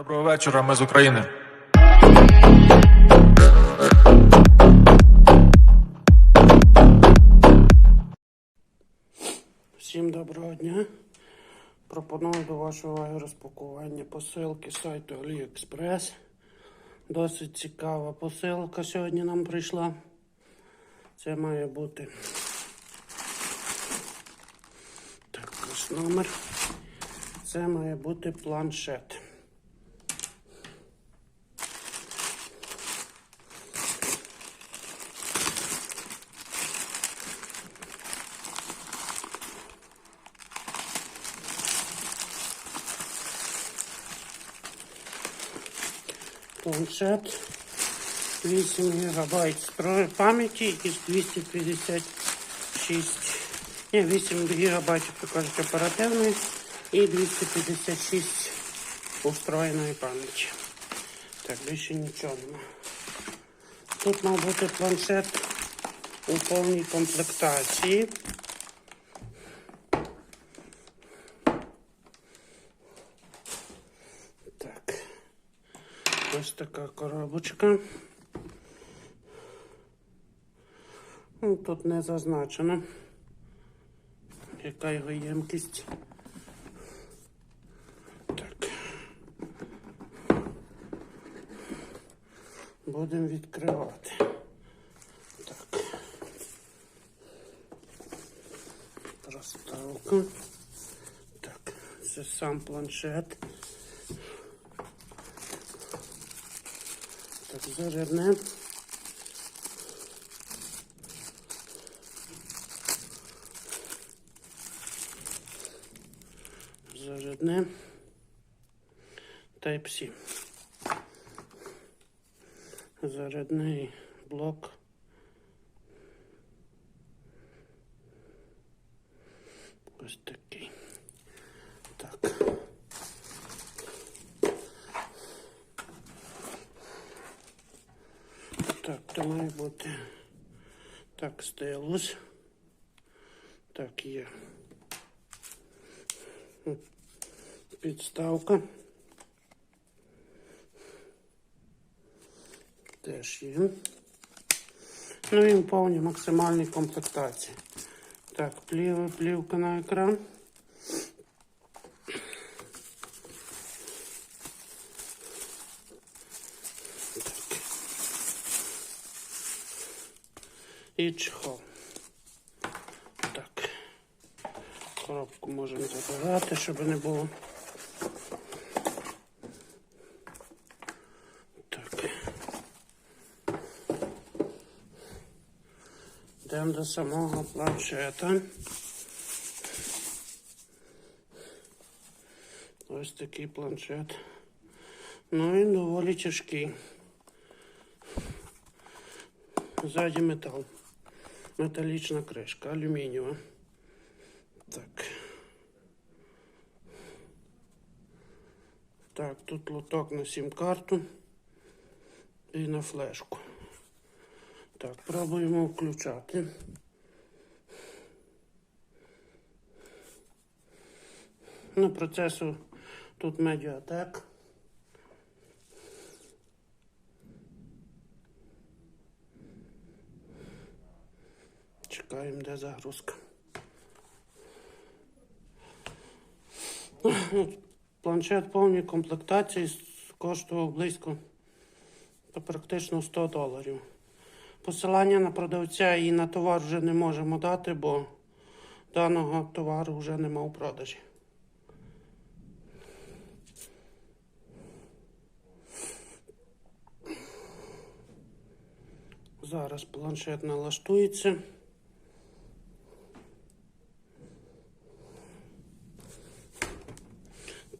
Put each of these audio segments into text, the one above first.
Доброго вечора, ми з України. Всім доброго дня. Пропоную до вашої уваги розпакування посилки з сайту AliExpress. Досить цікава посилка сьогодні нам прийшла. Це має бути так, ось номер. Це має бути планшет. Планшет 8 ГБ пам'яті із 256. Ні, 8 ГБ, то кажуть, оперативної і 256 устроєної пам'яті. Так, більше нічого нема. Тут мав бути планшет у повній комплектації. Так. Ось така коробочка. Ну, тут не зазначено, яка його ємкість. Так. Будемо відкривати. Так. Проставка. Так, це сам планшет. Зарядне. Зарядне. Type-C. Зарядний блок. Ось такий. Так. То має бути. Так, стилус. Так, є. Підставка. Теж є. Ну і в повній максимальній комплектації. Так, плів, плівка на екран. Чехол. Так. Коробку можемо забирати, щоб не було. Так. Йдемо до самого планшета. Ось такий планшет. Ну він доволі тяжкий. Ззаді метал. Металічна кришка, алюмінієва. Так. Так, тут лоток на сім-карту і на флешку. Так, пробуємо включати. На процесу тут Mediatek. Чекаємо, де загрузка. Планшет повній комплектації коштував близько практично 100 доларів. Посилання на продавця і на товар вже не можемо дати, бо даного товару вже нема у продажі. Зараз планшет налаштується.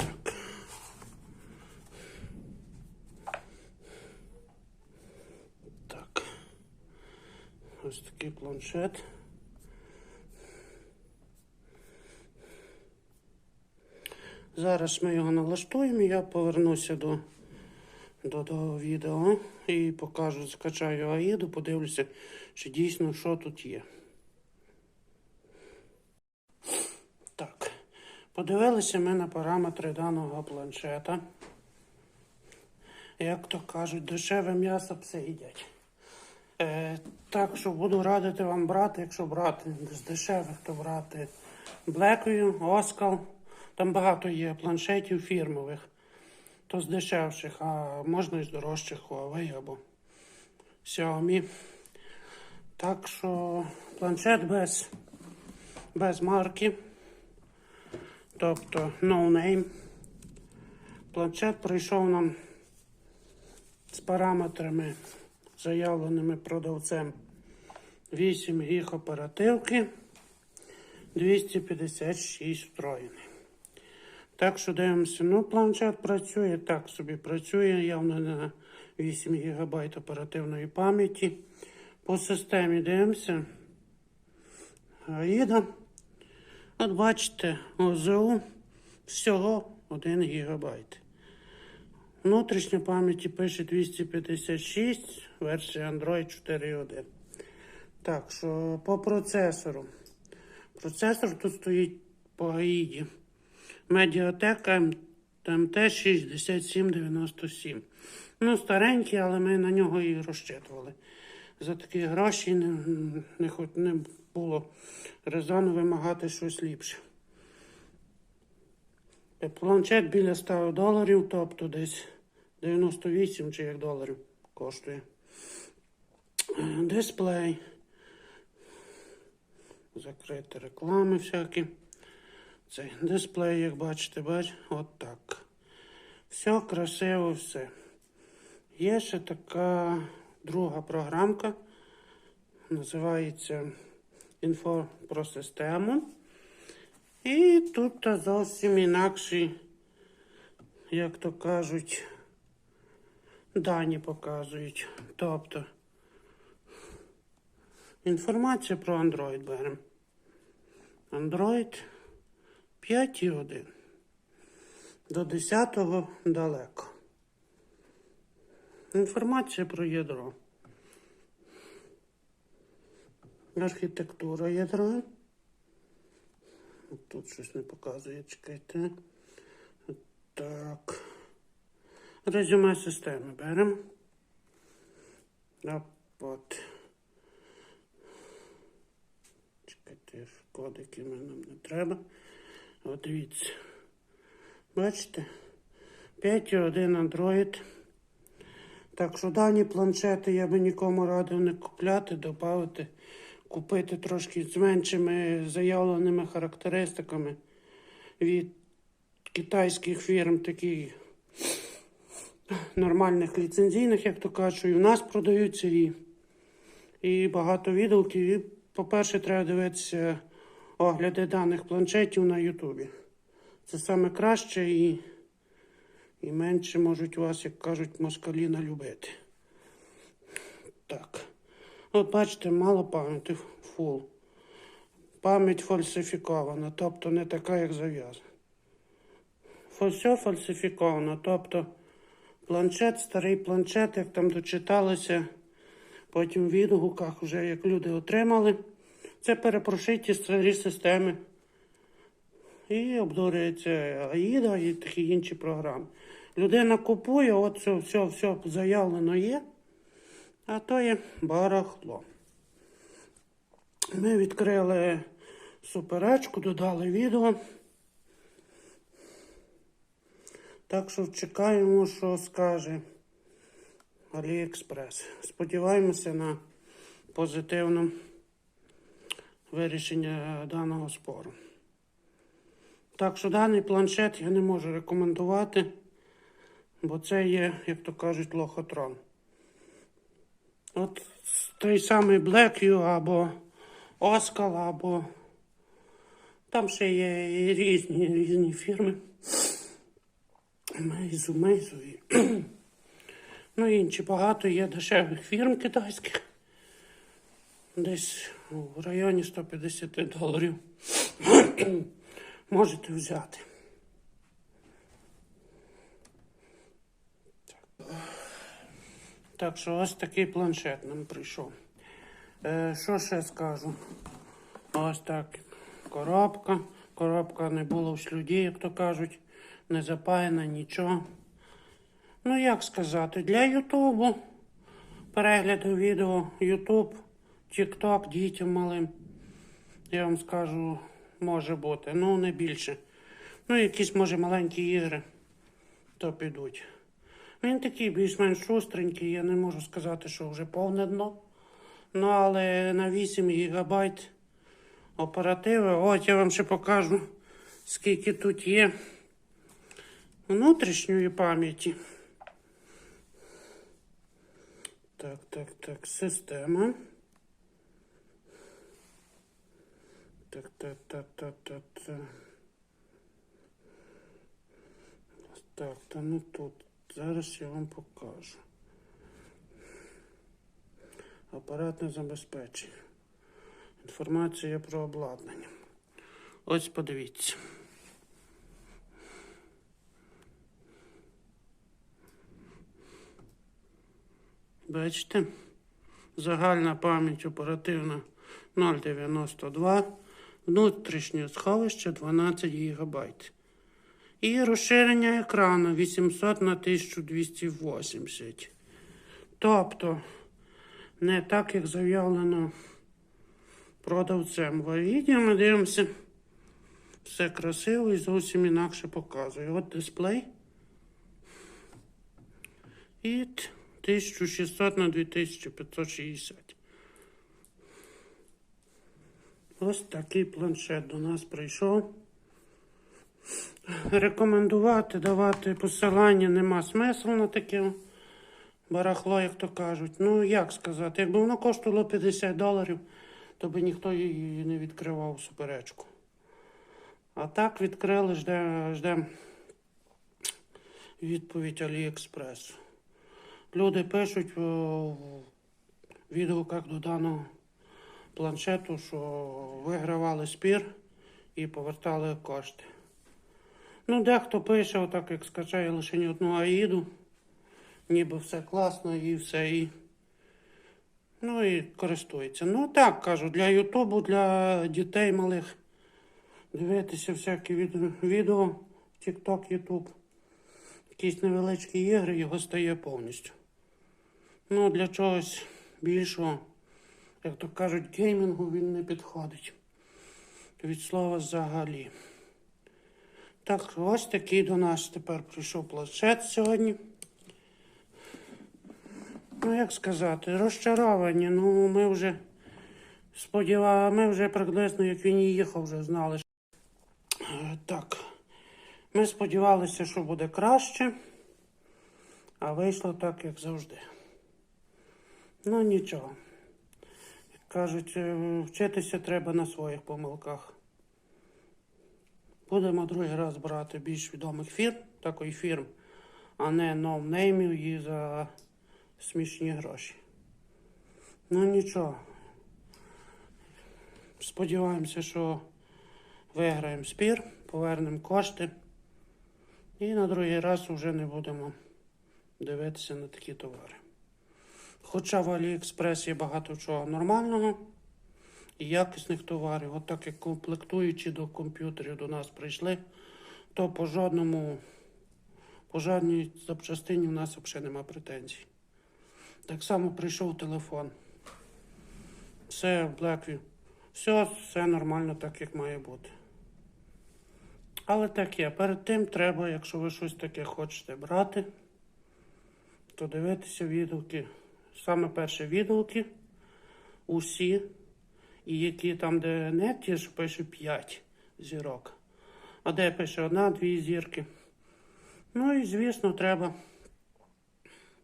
Так. Так. Ось такий планшет. Зараз ми його налаштуємо, я повернуся до, до, до відео і покажу, скачаю аїду, подивлюся, чи дійсно що тут є. Так, подивилися ми на параметри даного планшета. як то кажуть, дешеве м'ясо пси їдять. Е, так що буду радити вам брати, якщо брати з дешевих, то брати Блекою, Оскал. Там багато є планшетів фірмових, то з дешевших, а можна і з дорожчих Huawei або Xiaomi. Так що планшет без, без марки, тобто no name. Планшет прийшов нам з параметрами, заявленими продавцем 8 гіг оперативки, 256 встроєний. Так що дивимося, ну планшет працює, так собі працює, явно не на 8 ГБ оперативної пам'яті. По системі дивимося. Аїда. От бачите, ОЗУ всього 1 ГБ. Внутрішня пам'яті пише 256, версія Android 4.1. Так, що по процесору. Процесор тут стоїть по АІДі. Медіатека МТ 6797. Ну, старенький, але ми на нього і розчитували. За такі гроші не, не, не було резону вимагати щось ліпше. Планшет біля 100 доларів, тобто десь 98 чи як доларів коштує. Е, Дисплей. Закрити реклами всякі. Цей дисплей, як бачите, бач, от так. Все красиво, все. Є ще така друга програмка. Називається Інфо про систему. І тут зовсім інакші, як то кажуть, дані показують. Тобто інформація про Android беремо. Android 5.1. До 10-го далеко. Інформація про ядро. Архітектура ядра. Тут щось не показує, чекайте. Так. Резюме системи беремо. От. Чекайте, кодики нам не треба. От дивіться. Бачите? 5.1 Android. Так що дані планшети я би нікому радив не купляти, додати, купити трошки з меншими заявленими характеристиками від китайських фірм, таких нормальних ліцензійних, як то кажуть, і в нас продаються і, і багато відгуків. І, по-перше, треба дивитися огляди даних планшетів на Ютубі. Це саме краще і, і менше можуть вас, як кажуть, москалі налюбити. Так. От бачите, мало пам'яті фул. Пам'ять фальсифікована, тобто не така, як зав'язана. Все фальсифіковано, тобто планшет, старий планшет, як там дочиталося, потім в відгуках, вже як люди отримали, це перепрошиті старі системи. І обдурюється Аїда і такі інші програми. Людина купує, от все, все, все заявлено є, а то є барахло. Ми відкрили суперечку, додали відео. Так що чекаємо, що скаже Аліекспрес. Сподіваємося на позитивне вирішення даного спору. Так що даний планшет я не можу рекомендувати, бо це є, як то кажуть, лохотрон. От той самий Blackview або Оскал, або там ще є і різні різні фірми. Мейзу, Мейзу ну інші багато є дешевих фірм китайських. Десь в районі 150 доларів можете взяти. Так що ось такий планшет нам прийшов. Е, що ще скажу? Ось так. Коробка. Коробка не було в слюді, як то кажуть, не запаяна, нічого. Ну, як сказати, для Ютубу, перегляду відео, Ютуб, Тікток дітям малим. Я вам скажу, може бути. Ну, не більше. Ну, якісь, може, маленькі ігри, то підуть. Він такий більш-менш шустренький, я не можу сказати, що вже повне дно. Ну, але на 8 гігабайт оперативи. От я вам ще покажу, скільки тут є внутрішньої пам'яті. Так, так, так, система. Так, так, так, так, так, так. Так, та не тут. Зараз я вам покажу. Апаратне забезпечення. Інформація про обладнання. Ось подивіться. Бачите? Загальна пам'ять оперативна 0,92, внутрішнє сховище 12 ГБ. І розширення екрану 800 на 1280. Тобто, не так, як заявлено продавцем. В відео ми дивимося. Все красиво і зовсім інакше показує. От дисплей. І 1600 на 2560. Ось такий планшет до нас прийшов. Рекомендувати, давати посилання нема смислу на таке барахло, як то кажуть. Ну, як сказати, якби воно коштувало 50 доларів, то би ніхто її не відкривав суперечку. А так відкрили, ждемо ждем відповідь Аліекспресу. Люди пишуть в відгуках до даного планшету, що вигравали спір і повертали кошти. Ну, дехто пише, отак як скачає лише одну аїду, ніби все класно і все і. Ну і користується. Ну так кажу, для Ютубу, для дітей малих дивитися всякі відео, TikTok, YouTube. Якісь невеличкі ігри, його стає повністю. Ну, для чогось більшого, як то кажуть, геймінгу він не підходить. Від слова взагалі. Так, ось такий до нас тепер прийшов планшет сьогодні. Ну, як сказати, розчаровані. Ну, ми вже сподівалися, ми вже приблизно, як він їхав, вже знали. Е, Так. Ми сподівалися, що буде краще, а вийшло так, як завжди. Ну, нічого. Як кажуть, е, вчитися треба на своїх помилках. Будемо другий раз брати більш відомих фірм, такої фірм, а не ноунеймів і за смішні гроші. Ну нічого. Сподіваємося, що виграємо спір, повернемо кошти. І на другий раз вже не будемо дивитися на такі товари. Хоча в Аліекспрес є багато чого нормального і якісних товарів. От так як комплектуючі до комп'ютерів до нас прийшли, то по жодному, по жодній запчастині в нас взагалі нема претензій. Так само прийшов телефон. Все в Blackview. Все, все нормально, так як має бути. Але таке, перед тим треба, якщо ви щось таке хочете брати, то дивитися відгуки. Саме перші відгуки, усі, і які там, де не ті, що пише 5 зірок, а де пише одна-дві зірки. Ну і, звісно, треба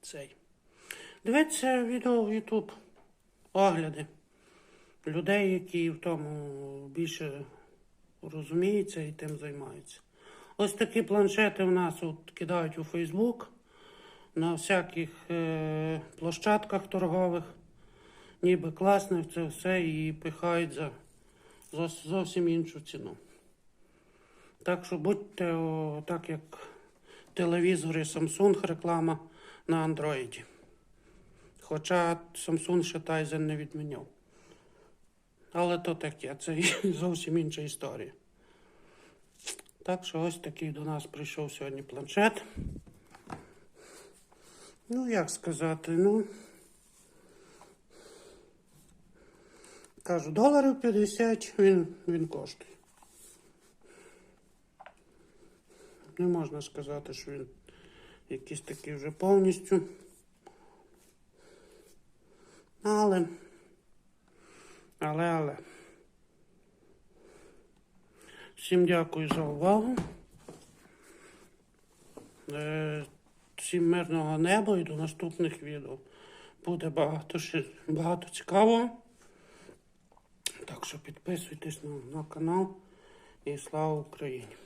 цей. Дивіться відео в YouTube, огляди людей, які в тому більше розуміються і тим займаються. Ось такі планшети в нас от кидають у Фейсбук на всяких е, площадках торгових. Ніби класне це все і пихають за зовсім іншу ціну. Так що будьте о, так, як телевізори Samsung реклама на Андроїді. Хоча Samsung ще Tizen не відміняв. Але то таке, це зовсім інша історія. Так що ось такий до нас прийшов сьогодні планшет. Ну, як сказати, ну. Кажу, доларів 50 він, він коштує. Не можна сказати, що він якийсь такий вже повністю. Але. Але, але. Всім дякую за увагу. Е, Всім мирного неба і до наступних відео. Буде багато багато цікавого. Так що підписуйтесь на, на канал і слава Україні!